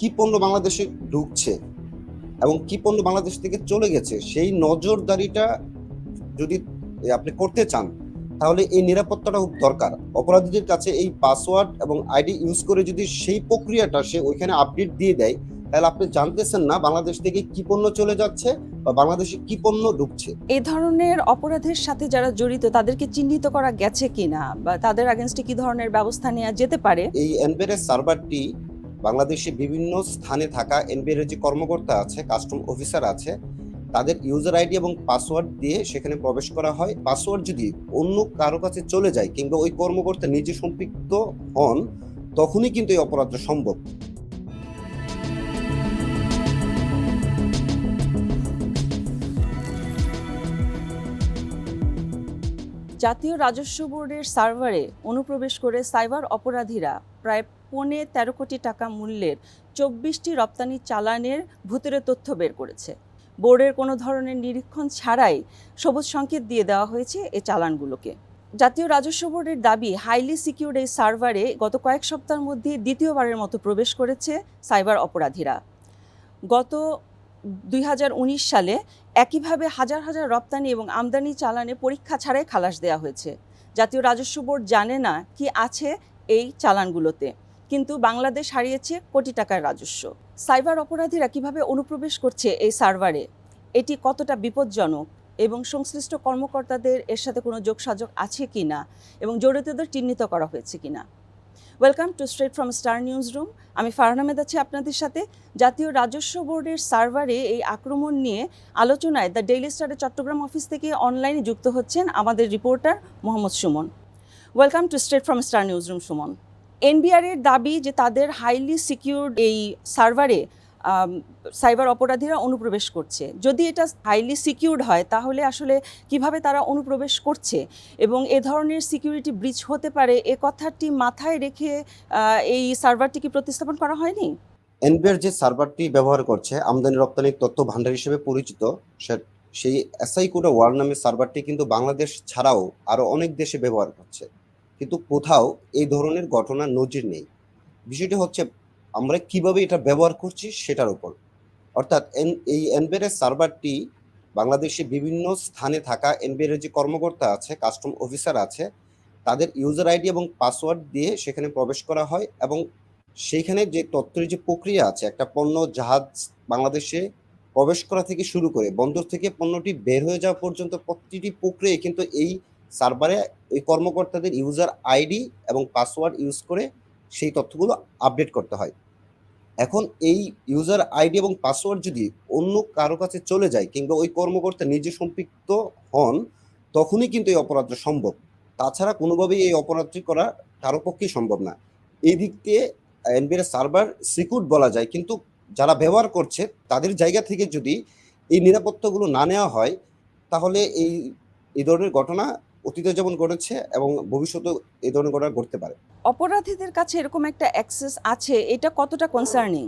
কি পণ্য বাংলাদেশে ঢুকছে এবং কি পণ্য বাংলাদেশ থেকে চলে গেছে সেই নজরদারিটা যদি আপনি করতে চান তাহলে এই নিরাপত্তাটা খুব দরকার। অপরাধীদের কাছে এই পাসওয়ার্ড এবং আইডি ইউজ করে যদি সেই প্রক্রিয়াটা সে ওইখানে আপডেট দিয়ে দেয় তাহলে আপনি জানতেছেন না বাংলাদেশ থেকে কি পণ্য চলে যাচ্ছে বা বাংলাদেশে কি পণ্য ঢুকছে। এই ধরনের অপরাধের সাথে যারা জড়িত তাদেরকে চিহ্নিত করা গেছে কিনা বা তাদের আগেনস্টে কি ধরনের ব্যবস্থা নেওয়া যেতে পারে? এই এনবিআর সার্ভারটি বাংলাদেশে বিভিন্ন স্থানে থাকা এনবিআর যে কর্মকর্তা আছে, কাস্টম অফিসার আছে, তাদের ইউজার আইডি এবং পাসওয়ার্ড দিয়ে সেখানে প্রবেশ করা হয়। পাসওয়ার্ড যদি অন্য কারও কাছে চলে যায় কিংবা ওই কর্মকর্তা নিজে সম্পৃক্ত হন, তখনই কিন্তু এই অপরাধটা সম্ভব। জাতীয় রাজস্ব বোর্ডের সার্ভারে অনুপ্রবেশ করে সাইবার অপরাধীরা প্রায় পৌনে তেরো কোটি টাকা মূল্যের চব্বিশটি রপ্তানি চালানের ভূতের তথ্য বের করেছে। বোর্ডের কোনো ধরনের নিরীক্ষণ ছাড়াই সবুজ সংকেত দিয়ে দেওয়া হয়েছে এ চালানগুলোকে। জাতীয় রাজস্ব বোর্ডের দাবি, হাইলি সিকিউর্ড এই সার্ভারে গত কয়েক সপ্তাহের মধ্যে দ্বিতীয়বারের মতো প্রবেশ করেছে সাইবার অপরাধীরা। গত দুই হাজার উনিশ সালে একইভাবে হাজার হাজার রপ্তানি এবং আমদানি চালানে পরীক্ষা ছাড়াই খালাস দেওয়া হয়েছে। জাতীয় রাজস্ব বোর্ড জানে না কি আছে এই চালানগুলোতে, কিন্তু বাংলাদেশ হারিয়েছে কোটি টাকার রাজস্ব। সাইবার অপরাধীরা কীভাবে অনুপ্রবেশ করছে এই সার্ভারে? এটি কতটা বিপজ্জনক এবং সংশ্লিষ্ট কর্মকর্তাদের এর সাথে কোনো যোগসাযোগ আছে কি না এবং জড়িতদের চিহ্নিত করা হয়েছে কি না welcome to straight from star news room আমি ফারহান আছি আপনাদের সাথে। জাতীয় রাজস্ব বোর্ডের সার্ভারে এই আক্রমণ নিয়ে আলোচনায় দ্য ডেইলি স্টারের চট্টগ্রাম অফিস থেকে অনলাইনে যুক্ত হচ্ছেন আমাদের reporter Mohammad Sumon. Welcome to straight from star news room Sumon. NBR এর দাবি যে তাদের হাইলি সিকিউরড এই সার্ভারে সাইবার অপরাধীরা অনুপ্রবেশ করছে। যদি এটা হাইলি সিকিউরড হয়, তাহলে আসলে কীভাবে তারা অনুপ্রবেশ করছে? এবং এ ধরনের সিকিউরিটি ব্রিচ হতে পারে, এ কথাটি মাথায় রেখে এই সার্ভারটি কি প্রতিস্থাপন করা হয়নি? এনবিআর যে সার্ভারটি ব্যবহার করছে, আমদানি রপ্তানি তথ্য ভান্ডার হিসেবে পরিচিত সেই এসআই কোডা ওয়ার্ল্ড নামের সার্ভারটি কিন্তু বাংলাদেশ ছাড়াও আরও অনেক দেশে ব্যবহার করছে। কিন্তু কোথাও এই ধরনের ঘটনা নজির নেই। বিষয়টি হচ্ছে আমরা কীভাবে এটা ব্যবহার করছি সেটার উপর। অর্থাৎ এই এনবিআর সার্ভারটি বাংলাদেশে বিভিন্ন স্থানে থাকা এনবিআর যে কর্মকর্তা আছে, কাস্টম অফিসার আছে, তাদের ইউজার আইডি এবং পাসওয়ার্ড দিয়ে সেখানে প্রবেশ করা হয় এবং সেইখানে যে তথ্যের যে প্রক্রিয়া আছে, একটা পণ্য জাহাজ বাংলাদেশে প্রবেশ করা থেকে শুরু করে, বন্দর থেকে পণ্যটি বের হয়ে যাওয়া পর্যন্ত প্রতিটি প্রক্রিয়ায় কিন্তু এই সার্ভারে এই কর্মকর্তাদের ইউজার আইডি এবং পাসওয়ার্ড ইউজ করে সেই তথ্যগুলো আপডেট করতে হয়। এখন এই ইউজার আইডি এবং পাসওয়ার্ড যদি অন্য কারও কাছে চলে যায় কিংবা ওই কর্মকর্তা নিজে সম্পৃক্ত হন, তখনই কিন্তু এই অপরাধটা সম্ভব। তাছাড়া কোনোভাবেই এই অপরাধটি করা কারও পক্ষেই সম্ভব না। এই দিক দিয়ে এনবিআর সার্ভার সিকিউর বলা যায়, কিন্তু যারা ব্যবহার করছে, তাদের জায়গা থেকে যদি এই নিরাপত্তাগুলো না নেওয়া হয়, তাহলে এই এই ধরনের ঘটনা অতীতে যেমন ঘটেছে এবং ভবিষ্যতেও এই ধরনের ঘটনা ঘটতে পারে। অপরাধীদের কাছে এরকম একটা অ্যাক্সেস আছে এটা কতটা কনসার্নিং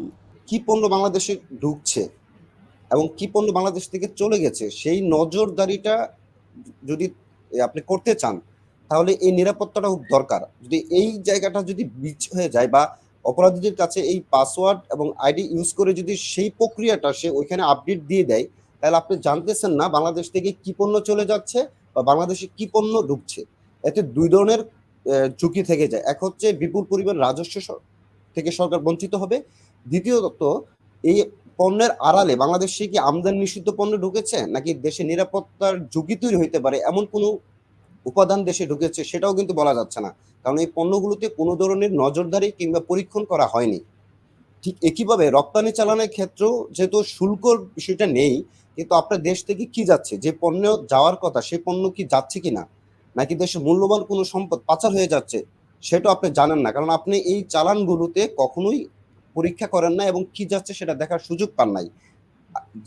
কি পণ্য বাংলাদেশে ঢুকছে এবং কি পণ্য বাংলাদেশ থেকে চলে গেছে সেই নজরদারিটা যদি আপনি করতে চান তাহলে এই নিরাপত্তাটা খুব দরকার। যদি এই জায়গাটা যদি বিচ হয়ে যায় বা অপরাধীদের কাছে এই পাসওয়ার্ড এবং আইডি ইউজ করে যদি সেই প্রক্রিয়াটা সে ওইখানে আপডেট দিয়ে দেয় তাহলে আপনি জানতেছেন না বাংলাদেশ থেকে কি পণ্য চলে যাচ্ছে বা বাংলাদেশে কি পণ্য ঢুকছে, এতে দুই ধরনের ঝুঁকি থেকে যায়। এক হচ্ছে বিপুল পরিমাণ রাজস্ব থেকে সরকার বঞ্চিত হবে। দ্বিতীয়ত, এই পণ্যের আড়ালে বাংলাদেশে কি আমদানি নিষিদ্ধ পণ্য ঢুকেছে, নাকি দেশে নিরাপত্তার ঝুঁকি তৈরি হইতে পারে, এমন কোনো উপাদান দেশে ঢুকেছে সেটাও কিন্তু বলা যাচ্ছে না। কারণ এই পণ্যগুলোতে কোনো ধরনের নজরদারি কিংবা পরীক্ষণ করা হয়নি। ঠিক একইভাবে রপ্তানি চালানোর ক্ষেত্রেও যেহেতু শুল্কর বিষয়টা নেই, কিন্তু আপনার দেশ থেকে কি যাচ্ছে? যে পণ্য যাওয়ার কথা সেই পণ্য কি যাচ্ছে কিনা? নাকি দেশে মূল্যবান কোনো সম্পদ পাচার হয়ে যাচ্ছে? সেটা আপনি জানেন না, কারণ আপনি এই চালানগুলোতে কখনোই পরীক্ষা করেন না এবং কি যাচ্ছে সেটা দেখার সুযোগ পান নাই।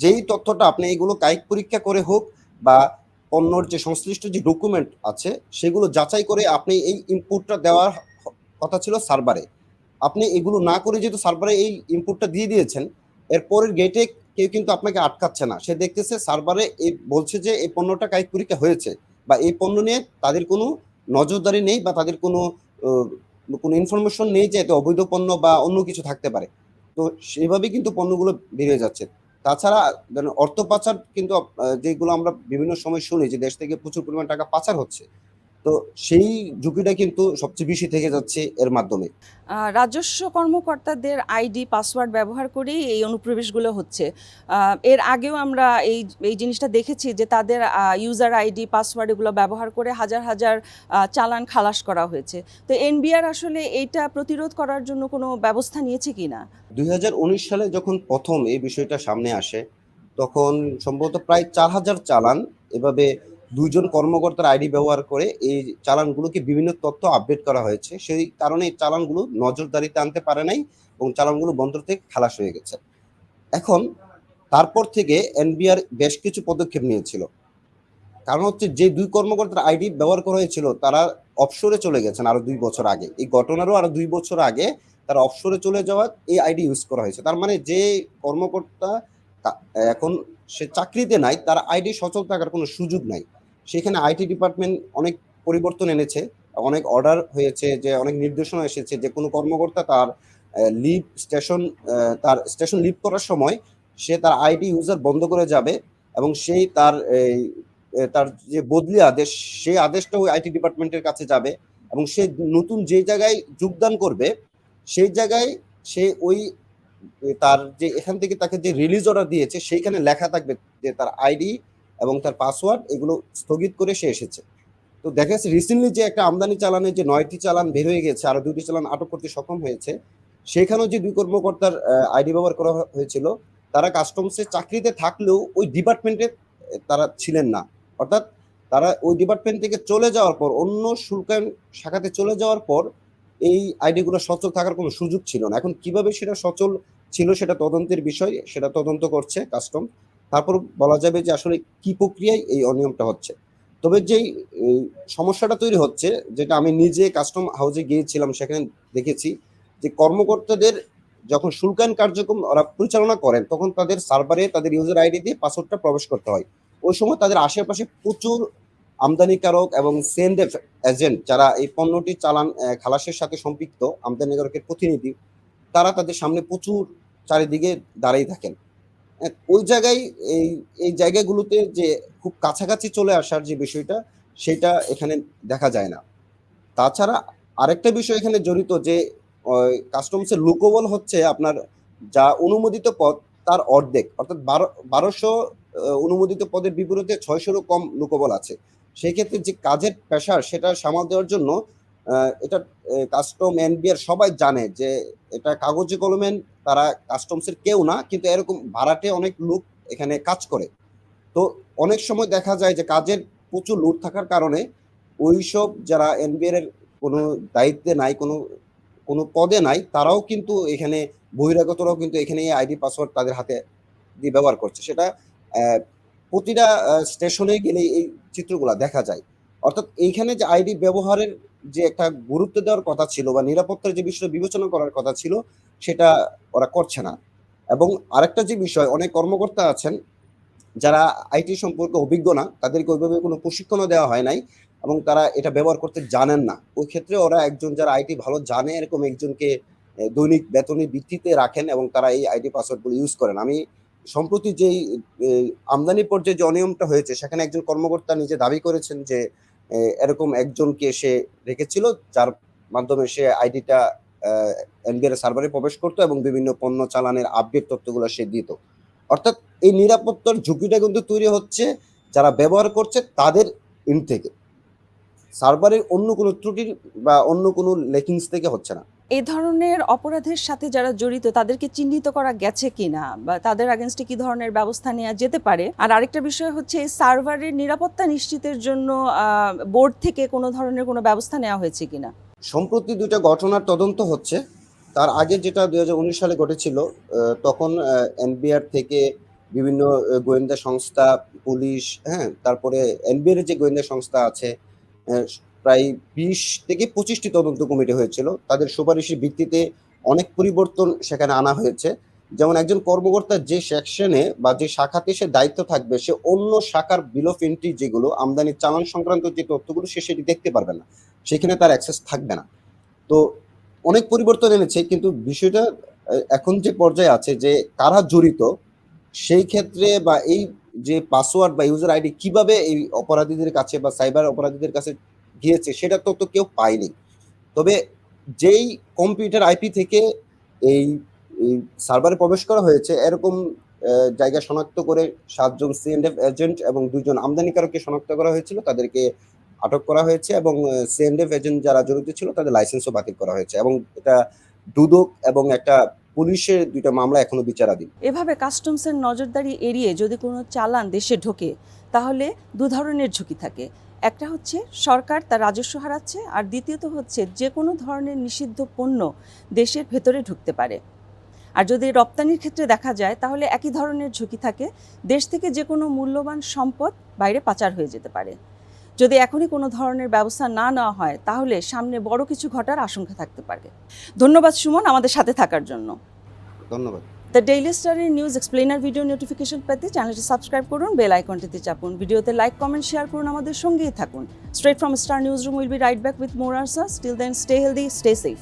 যেই তথ্যটা আপনি এগুলো কায়িক পরীক্ষা করে হোক বা পণ্যর যে সংশ্লিষ্ট যে ডকুমেন্ট আছে, সেগুলো যাচাই করে আপনি এই ইনপুটটা দেওয়ার কথা ছিল সার্ভারে। আপনি এগুলো না করে যেহেতু সার্ভারে এই ইনপুটটা দিয়ে দিয়েছেন এরপরের গেটে কেউ কিন্তু আপনাকে আটকাচ্ছে না। সে দেখতেছে সার্ভারে এই বলছে যে এই পণ্যটা কায়িক পরীক্ষা হয়েছে বা এই পণ্য নিয়ে তাদের কোনো নজরদারি নেই বা তাদের কোনো কোনো ইনফরমেশন নেই যে এতে অবৈধ পণ্য বা অন্য কিছু থাকতে পারে। তো সেভাবেই কিন্তু পণ্যগুলো বেড়ে যাচ্ছে। তাছাড়া অর্থ পাচার কিন্তু যেগুলো আমরা বিভিন্ন সময় শুনি যে দেশ থেকে প্রচুর পরিমাণ টাকা পাচার হচ্ছে তো সেই ঝুঁকিটা কিন্তু সবচেয়ে বেশি থেকে যাচ্ছে এর মাধ্যমে। রাজস্ব কর্মকর্তাদের আইডি পাসওয়ার্ড ব্যবহার করেই এই অনুপ্রবেশগুলো হচ্ছে। এর আগেও আমরা এই এই জিনিসটা দেখেছি যে তাদের ইউজার আইডি পাসওয়ার্ড এগুলো ব্যবহার করে হাজার হাজার চালান খালাস করা হয়েছে। তো এনবিআর আসলে এইটা প্রতিরোধ করার জন্য কোনো ব্যবস্থা নিয়েছে কি না? দুই সালে যখন প্রথম এই বিষয়টা সামনে আসে তখন সম্ভবত প্রায় চার হাজার চালান এভাবে দুইজন কর্মকর্তার আইডি ব্যবহার করে এই চালানগুলোকে বিভিন্ন তথ্য আপডেট করা হয়েছে। সেই কারণে এই চালানগুলো নজরদারিতে আনতে পারে নাই এবং চালানগুলো বন্দর থেকে খালাস হয়ে গেছে। এখন তারপর থেকে এনবিআর বেশ কিছু পদক্ষেপ নিয়েছিল। কারণ হচ্ছে যে দুই কর্মকর্তার আইডি ব্যবহার করা হয়েছিল, তারা অফশোরে চলে গেছেন আরও দুই বছর আগে। এই ঘটনারও আরও দুই বছর আগে তারা অফশোরে চলে যাওয়ার এই আইডি ইউজ করা হয়েছে। তার মানে যে কর্মকর্তা এখন সে চাকরিতে নাই, তার আইডি সচল থাকার কোনো সুযোগ নাই। সেখানে আইটি ডিপার্টমেন্ট অনেক পরিবর্তন এনেছে, অনেক অর্ডার হয়েছে, যে অনেক নির্দেশনা এসেছে যে কোনো কর্মকর্তা তার লিভ স্টেশন তার স্টেশন লিভ করার সময় সে তার আইডি ইউজার বন্ধ করে যাবে এবং সেই তার তার যে বদলি আদেশ সেই আদেশটা ওই আইটি ডিপার্টমেন্টের কাছে যাবে এবং সে নতুন যে জায়গায় যোগদান করবে, সেই জায়গায় সে ওই তার যে এখান থেকে তাকে যে রিলিজ অর্ডার দিয়েছে, সেইখানে লেখা থাকবে যে তার আইডি এবং তার পাসওয়ার্ড এগুলো স্থগিত করে সে এসেছে। তো দেখা যাচ্ছে রিসেন্টলি যে একটা আমদানি চালানে যে নয়টি চালান বের হয়ে গেছে আরও দুটি চালান আটক করতে সক্ষম হয়েছে, সেখানেও যে দুই কর্মকর্তার আইডি ব্যবহার করা হয়েছিল, তারা কাস্টমসে চাকরিতে থাকলেও ওই ডিপার্টমেন্টে তারা ছিলেন না। অর্থাৎ তারা ওই ডিপার্টমেন্ট থেকে চলে যাওয়ার পর, অন্য শুল্কায়ন শাখাতে চলে যাওয়ার পর, এই আইডিগুলো সচল থাকার কোনো সুযোগ ছিল না। এখন কীভাবে সেটা সচল ছিল সেটা তদন্তের বিষয়, সেটা তদন্ত করছে কাস্টম তারপর বলা যাবে যে আসলে কি প্রক্রিয়ায় এই অনিয়মটা হচ্ছে। তবে যেই সমস্যাটা তৈরি হচ্ছে, যেটা আমি নিজে কাস্টম হাউসে গিয়েছিলাম, সেখানে দেখেছি যে কর্মকর্তাদের যখন শুল্কায়ন কার্যক্রম ওরা পরিচালনা করেন, তখন তাদের সার্ভারে তাদের ইউজার আইডি দিয়ে পাসওয়ার্ডটা প্রবেশ করতে হয়। ওই সময় তাদের আশেপাশে প্রচুর আমদানিকারক এবং সেন্ড এজেন্ট যারা এই পণ্যটি চালান খালাসের সাথে সম্পৃক্ত আমদানিকারকের প্রতিনিধি, তারা তাদের সামনে প্রচুর চারিদিকে দাঁড়িয়ে থাকেন। ওই জায়গায় এই এই জায়গাগুলোতে যে খুব কাছাকাছি চলে আসার যে বিষয়টা, সেটা এখানে দেখা যায় না। তাছাড়া আরেকটা বিষয় এখানে জড়িত যে কাস্টমসের লুকোবল হচ্ছে আপনার যা অনুমোদিত পদ, তার অর্ধেক। অর্থাৎ বারো, বারোশো অনুমোদিত পদের বিপরীতে ছয়শোরও কম লুকোবল আছে। সেই ক্ষেত্রে যে কাজের পেশার সেটা সামাল দেওয়ার জন্য এটা কাস্টম এনবিআর সবাই জানে যে, এটা কাগজে কলমে তারা কাস্টমসের কেউ না, কিন্তু এরকম ভাড়াটে অনেক লোক এখানে কাজ করে। তো অনেক সময় দেখা যায় যে কাজের প্রচুর লোড থাকার কারণে ওইসব যারা এনবিআর এর কোনো দায়িত্বে নাই, কোনো কোনো পদে নাই, তারাও কিন্তু এখানে বহিরাগতরাও কিন্তু এখানে আইডি পাসওয়ার্ড তাদের হাতে দিয়ে ব্যবহার করছে। সেটা প্রতিটা স্টেশনে গেলে এই চিত্রগুলা দেখা যায়। অর্থাৎ এইখানে যে আইডি ব্যবহারের যে একটা গুরুত্ব দেওয়ার কথা ছিল বা নিরাপত্তার যে বিষয়টা বিবেচনা করার কথা ছিল, সেটা ওরা করছে না। এবং আরেকটা যে বিষয়, অনেক কর্মকর্তা আছেন যারা আইটি সম্পর্কে অভিজ্ঞ না, তাদেরকে ওইভাবে কোনো প্রশিক্ষণও দেওয়া হয় নাই এবং তারা এটা ব্যবহার করতে জানেন না। ওই ক্ষেত্রে ওরা একজন যারা আইটি ভালো জানে, এরকম একজনকে দৈনিক বেতনের ভিত্তিতে রাখেন এবং তারা এই আইডি পাসওয়ার্ডগুলো ইউজ করেন। আমি সম্প্রতি যেই আমদানি পর্যায়ে যে অনিয়মটা হয়েছে, সেখানে একজন কর্মকর্তা নিজে দাবি করেছেন যে এরকম একজনকে সে রেখেছিল, যার মাধ্যমে সে আইডিটা এনবিআর সার্ভারে প্রবেশ করতো এবং বিভিন্ন পণ্য চালানের আপডেট তথ্যগুলো সে দিত। অর্থাৎ এই নিরাপত্তার ঝুঁকিটা কিন্তু তৈরি হচ্ছে, যারা ব্যবহার করছে তাদের ইন থেকে। সার্ভারের অন্য কোনো ত্রুটির বা অন্য কোনো লেকিংস থেকে হচ্ছে না। এই ধরনের অপরাধের সাথে যারা জড়িত, তাদেরকে চিহ্নিত করা গেছে কিনা বা তাদের আগেনস্টে কি ধরনের ব্যবস্থা নেওয়া যেতে পারে? আর আরেকটা বিষয় হচ্ছে, সার্ভারের নিরাপত্তা নিশ্চিতের জন্য বোর্ড থেকে কোনো ধরনের কোনো ব্যবস্থা নেওয়া হয়েছে কিনা? সম্প্রতি দুইটা ঘটনার তদন্ত হচ্ছে। তার আগে যেটা দুই হাজার উনিশ সালে ঘটেছিল তখন এনবিআর থেকে বিভিন্ন গোয়েন্দা সংস্থা, পুলিশ হ্যাঁ তারপরে এনবিআর যে গোয়েন্দা সংস্থা আছে প্রায় বিশ থেকে পঁচিশটি তদন্ত কমিটি হয়েছিল। তাদের সুপারিশের ভিত্তিতে অনেক পরিবর্তন সেখানে আনা হয়েছে। যেমন একজন কর্মকর্তা যে সেকশনে বা যে শাখাতে সে দায়িত্ব থাকবে, সে অন্য শাখার বিল অফ এন্ট্রি যেগুলো, আমদানি চালান সংক্রান্ত যে তথ্যগুলো, সে সেটি দেখতে পারবে না। সেখানে তার অ্যাক্সেস থাকবে না। তো অনেক পরিবর্তন এনেছে, কিন্তু বিষয়টা এখন যে পর্যায়ে আছে যে কারা জড়িত, সেই ক্ষেত্রে বা এই যে পাসওয়ার্ড বা ইউজার আইডি কীভাবে এই অপরাধীদের কাছে বা সাইবার অপরাধীদের কাছে গিয়েছে, সেটা তো তো কেউ পায়নি। তবে যেই কম্পিউটার আইপি থেকে এই সার্ভারে প্রবেশ করা হয়েছে, এরকম জায়গা শনাক্ত করে সাতজন সিএনএফ এজেন্ট এবং দুজন আমদানিকারককে শনাক্ত করা হয়েছিল, তাদেরকে আটক করা হয়েছে এবং সিএনএফ এজেন্ট যারা জড়িত ছিল, তাদের লাইসেন্সও বাতিল করা হয়েছে এবং এটা দুদক এবং একটা পুলিশের দুইটা মামলা এখনও বিচারাধীন। এভাবে কাস্টমসের নজরদারি এড়িয়ে যদি কোনো চালান দেশে ঢোকে, তাহলে দু ধরনের ঝুঁকি থাকে। একটা হচ্ছে সরকার তার রাজস্ব হারাচ্ছে, আর দ্বিতীয়ত হচ্ছে যে কোনো ধরনের নিষিদ্ধ পণ্য দেশের ভেতরে ঢুকতে পারে। আর যদি রপ্তানির ক্ষেত্রে দেখা যায়, তাহলে একই ধরনের ঝুঁকি থাকে। দেশ থেকে যে কোনো মূল্যবান সম্পদ বাইরে পাচার হয়ে যেতে পারে। যদি এখনই কোনো ধরনের ব্যবস্থা না নেওয়া হয়, তাহলে সামনে বড় কিছু ঘটার আশঙ্কা থাকতে পারে। ধন্যবাদ সুমন আমাদের সাথে থাকার জন্য। ধন্যবাদ। দ্য ডেইলি স্টারের নিউজ এক্সপ্লেনার ভিডিও নোটিফিকেশন পেতে চ্যানেলটি সাবস্ক্রাইব করুন বেল আইকনটিতে চাপুন। ভিডিওতে লাইক কমেন্ট শেয়ার করুন, আমাদের সঙ্গেই থাকুন। Straight from star news room will be right back with more আর্সা still then stay healthy stay safe